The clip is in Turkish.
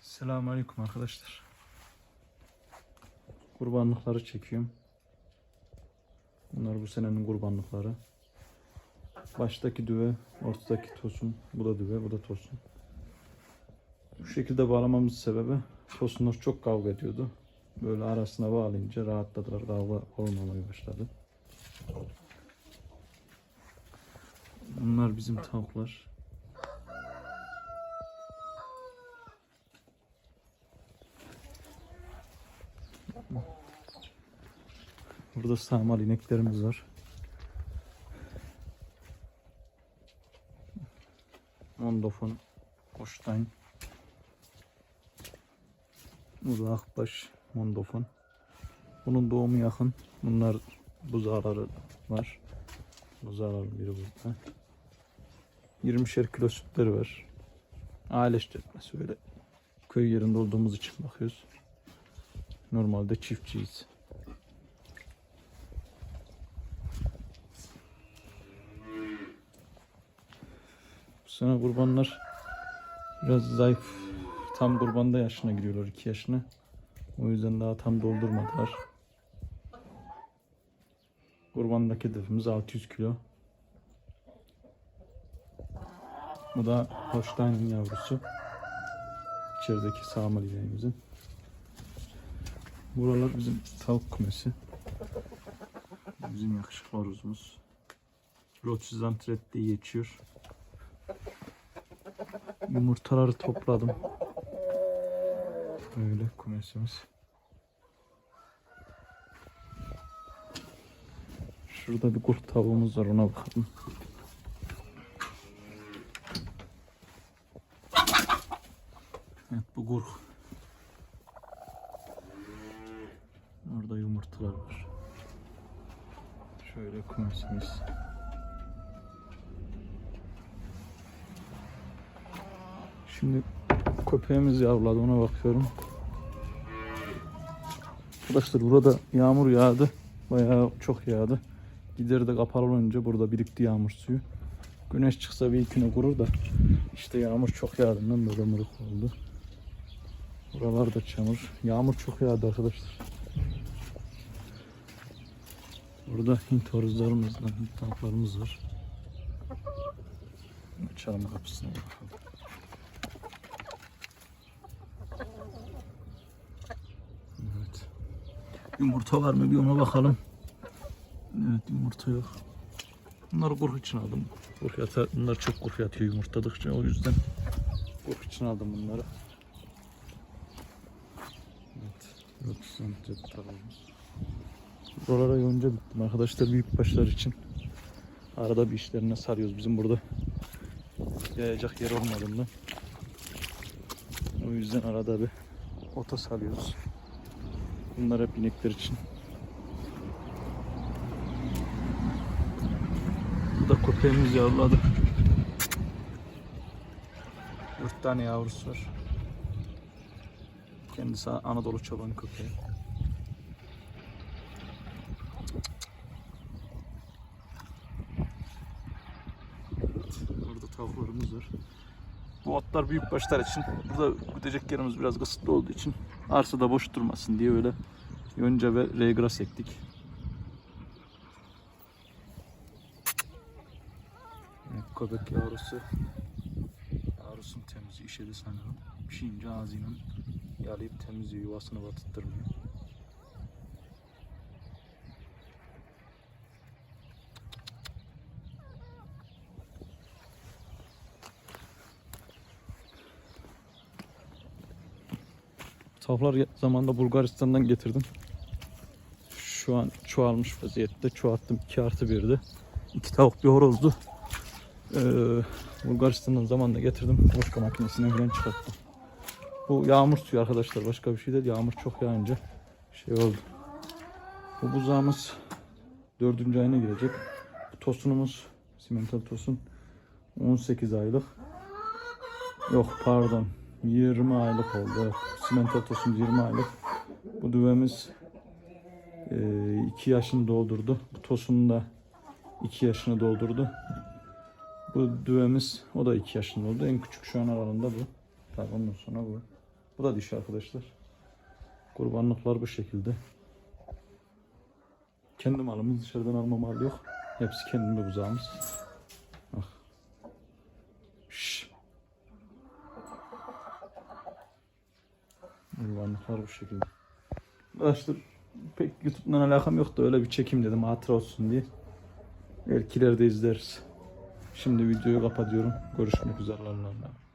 Selamünaleyküm arkadaşlar. Kurbanlıkları çekiyorum. Bunlar bu senenin kurbanlıkları. Baştaki düve, ortadaki tosun, bu da düve, bu da tosun. Bu şekilde bağlamamız sebebi tosunlar çok kavga ediyordu. Böyle arasına bağlayınca rahatladılar, kavga olmamaya başladı. Bunlar bizim tavuklar. Burada sağmal ineklerimiz var. Mondofon, Holstein. Burada Akbaş, Mondofon. Bunun doğumu yakın. Bunlar buzağları var. Buzağların biri burada. 20'şer kilo sütleri var. Aile işletmesi öyle. Köy yerinde olduğumuz için bakıyoruz. Normalde çiftçiyiz. Bu sene kurbanlar biraz zayıf. Tam kurbanda yaşına giriyorlar 2 yaşına. O yüzden daha tam doldurmadılar. Kurbandaki hedefimiz 600 kilo. Bu da Holstein'in yavrusu. İçerideki sağmal ineğimizin. Buralar bizim tavuk kümesi. Bizim yakışıklı horozumuz. Rotsuzdan diye geçiyor. Yumurtaları topladım. Böyle kümesimiz. Şurada bir kurt tavuğumuz var ona bakalım. Evet bu kurt. Yumurtalar var. Şöyle kümesimiz. Şimdi köpeğimiz yavladı ona bakıyorum. Arkadaşlar burada yağmur yağdı. Bayağı çok yağdı. Gideri de kapalı olunca burada birikti yağmur suyu. Güneş çıksa bir iki güne kurur da işte yağmur çok yağdığından böyle mırık oldu. Buralar da çamur. Yağmur çok yağdı arkadaşlar. Burada Hint horozlarımız, Hint tavuklarımız var. Açalım kapısını bakalım. Evet. Yumurta var mı bir ona bakalım. Evet yumurta yok. Bunları kurk için aldım. Kurk yata, bunlar çok kurk yatıyor yumurtladıkça o yüzden kurk için aldım bunları. Evet. Yok santre tavuğumuz. Buralara yonca bittim arkadaşlar büyük başlar için. Arada bir işlerine sarıyoruz. Bizim burada yayacak yer olmadığında. O yüzden arada bir ota salıyoruz. Bunlar hep inekler için. Bu da köpeğimiz yavruladı. Dört tane yavrusu var. Kendisi Anadolu çobanı köpeği. Burada tavuklarımız var. Bu otlar büyük başlar için. Burada gidecek yerimiz biraz kısıtlı olduğu için arsada boş durmasın diye öyle yonca ve regras ektik. Evet, köpek yavrusu. Yavrusun temizliği işedi sanırım. Pişince ağzıyla yalayıp temizliyor yuvasını batırtmıyor. Tavuklar zamanında Bulgaristan'dan getirdim. Şu an çoğalmış vaziyette. Çoğalttım 2 artı 1'di. İki tavuk bir horozdu. Ee, Bulgaristan'dan zamanında getirdim. Boşka makinesine falan çıkarttım. Bu yağmur suyu arkadaşlar. Başka bir şey değil. Yağmur çok yağınca şey oldu. Bu buzağımız dördüncü ayına girecek. Bu tosunumuz simental tosun 18 aylık. Yok pardon 20 aylık oldu. Tosumuz 20 aylık. Bu düvemiz 2 yaşını doldurdu. Bu tosunun da 2 yaşını doldurdu. Bu düvemiz o da 2 yaşında oldu. En küçük şu an aralarında bu. Tabii ondan sonra bu. Bu da dişi arkadaşlar. Kurbanlıklar bu şekilde. Kendi malımız dışarıdan alma mal yok. Hepsi kendi buzağımız. Kurbanlıklar bu şekilde. Arkadaşlar pek YouTube'dan alakam yoktu. Öyle bir çekim dedim hatıra olsun diye. Belki ileride izleriz. Şimdi videoyu kapatıyorum. Görüşmek üzere. Allah'a.